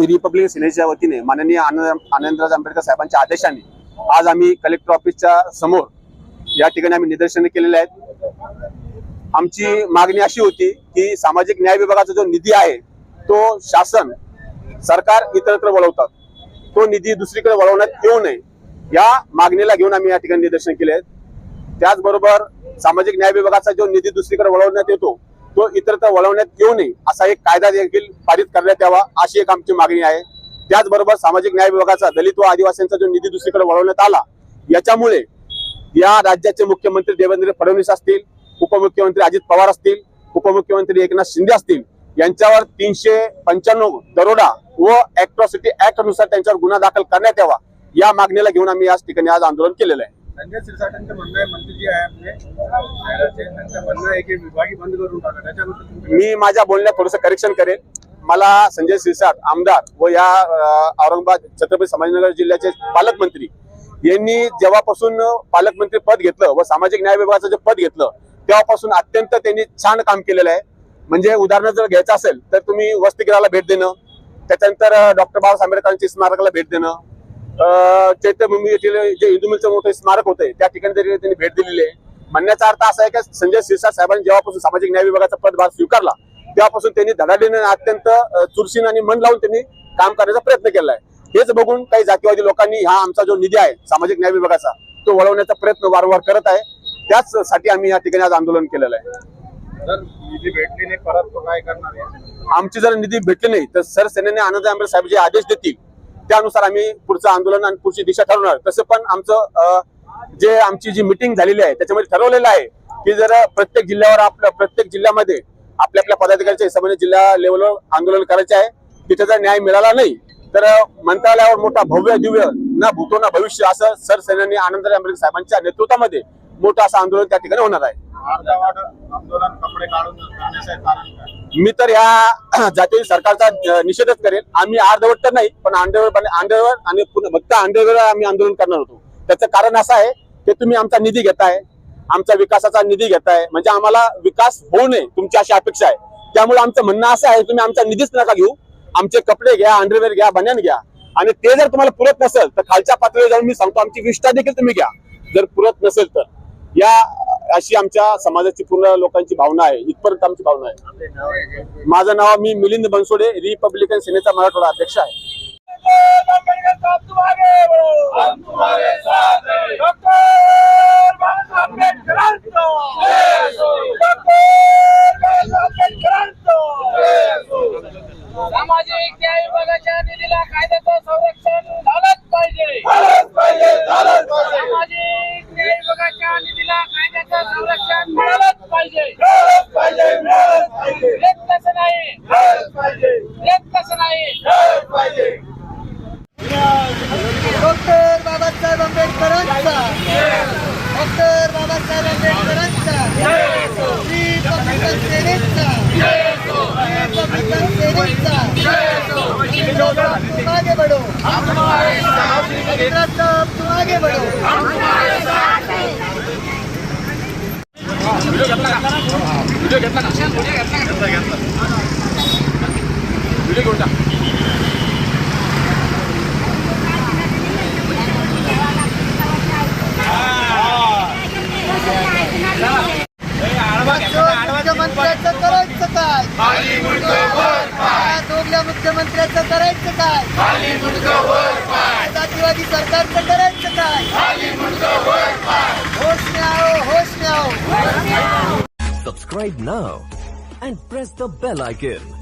Republic सेनेच्या वतीने माननीय आनंद आनंदराज आंबेडकर साहेबांच्या आदेशाने आज आम्ही कलेक्टर ऑफिसच्या समोर या ठिकाणी आम्ही निदर्शने केलेले आहेत. आमची मागणी अशी होती की सामाजिक न्याय विभागाचा जो निधी आहे तो शासन सरकार इतरत्र वळवतात. तो निधी दुसरीकडे वळवण्यात येऊ नये. या मागणीला घेऊन आम्ही या ठिकाणी निदर्शन केले आहेत. त्याचबरोबर सामाजिक न्याय विभागाचा जो निधी दुसरीकडे वळवण्यात येतो तो इतरत्र वळवण्यात येऊ नये असा एक कायदा देखील पारित करण्यात यावा अशी एक आमची मागणी आहे. त्याचबरोबर सामाजिक न्याय विभागाचा दलित व आदिवासींचा जो निधी दुसरीकडे वळवण्यात आला याच्यामुळे या राज्याचे मुख्यमंत्री देवेंद्र फडणवीस असतील उपमुख्यमंत्री अजित पवार असतील उपमुख्यमंत्री एकनाथ शिंदे असतील यांच्यावर तीनशे पंच्याण्णव दरोडा व ऍक्ट्रॉसिटी ऍक्टनुसार त्यांच्यावर गुन्हा दाखल करण्यात यावा या मागणीला घेऊन आम्ही याच ठिकाणी आज आंदोलन केलेलं आहे. संजय सिरसाटांचं म्हणणं आहे मंत्री जे आहे आपले त्यांचं म्हणणं आहे की विभागी बंद करून टाका. त्याच्यानंतर मी माझ्या बोलण्यात थोडंसं करेक्शन करेन. मला संजय सिरसाट आमदार व या औरंगाबाद छत्रपती संभाजीनगर जिल्ह्याचे पालकमंत्री यांनी जेव्हापासून पालकमंत्री पद घेतलं व सामाजिक न्याय विभागाचं जे पद घेतलं तेव्हापासून अत्यंत त्यांनी छान काम केलेलं आहे. म्हणजे उदाहरण जर घ्यायचं असेल तर तुम्ही वसतिगृहाला भेट देणं त्याच्यानंतर डॉक्टर बाबासाहेब आंबेडकरांच्या स्मारकाला भेट देणं चैत्यभूमी येथील जे हिंदू मिलचं मोठं स्मारक होते त्या ठिकाणी तरी त्यांनी भेट दिलेली आहे. म्हणण्याचा अर्थ असा आहे की संजय सिरसाट साहेबांनी जेव्हापासून सामाजिक न्याय विभागाचा पदभार स्वीकारला तेव्हापासून त्यांनी धडाडीने अत्यंत चुरशीने आणि मन लावून त्यांनी काम करण्याचा प्रयत्न केला आहे हेच बघून काही जातीवादी लोकांनी हा आमचा जो निधी आहे सामाजिक न्याय विभागाचा तो वळवण्याचा प्रयत्न वारंवार करत आहे. त्याचसाठी आम्ही या ठिकाणी आज आंदोलन केलेलं आहे. निधी भेटली नाही परत तो काय करणार आमची जर निधी भेटली नाही तर सर सेनेने आनंद आंबेडकर साहेब जे आदेश देतील त्यानुसार आम्ही पुढचं आंदोलन आणि पुढची दिशा ठरवणार. तसं पण आमचं जे आमची जी मिटिंग झालेली आहे त्याच्यामध्ये ठरवलेलं आहे की जर प्रत्येक जिल्ह्यावर आपल्या प्रत्येक जिल्ह्यामध्ये आपल्या आपल्या पदाधिकाऱ्याच्या हिशोबाने जिल्हा लेवलवर आंदोलन करायचे आहे. तिथे जर न्याय मिळाला नाही तर मंत्रालयावर मोठा भव्य दिव्य ना भूतो ना भविष्य असं सरसेनानी आनंद आंबेडकर साहेबांच्या नेतृत्वामध्ये मोठं असं आंदोलन त्या ठिकाणी होणार आहे. आंदोलन कपडे काढून जाण्याचं कारण काय? मी तर या जातीय सरकारचा निषेधच करेल आम्ही अर्धवट तर नाही पण आंधळवर आंधळवर आणि फक्त आंधळवर आम्ही आंदोलन करणार होतो. त्याचं कारण असं आहे की तुम्ही आमचा निधी घेताय आमचा विकासाचा निधी घेताय. म्हणजे आम्हाला विकास होऊ नये तुमची अशी अपेक्षा आहे. त्यामुळे आमचं म्हणणं असं आहे तुम्ही आमचा निधीच नका घेऊ. आमचे कपडे घ्या अंडरवेअर घ्या बन्यान घ्या. आणि ते जर तुम्हाला पुरत नसेल तर खालच्या पातळीवर जाऊन मी सांगतो आमची विष्ठा देखील तुम्ही घ्या. जर पुरत नसेल तर. या अशी आमच्या समाजाची पूर्ण लोकांची भावना आहे. इथपर्यंत आमची भावना आहे. माझं नाव मी मिलिंद बनसोडे रिपब्लिकन सेनेचा मराठवाडा अध्यक्ष आहे. डॉक्टर बाबासाहेब आंबेडकरांचा डॉक्टर बाबासाहेब आंबेडकरांचा रिपब्लिकन सेनेचा रिपब्लिकन सेनेचा तुम आगे तुम आगे मुख्यमंत्र्याचं करायचं काय या दोघल्या मुख्यमंत्र्याचं करायचं काय जातीवादी सरकारचं करायचं काय होश में आओ होश में आओ Subscribe now and press the bell icon.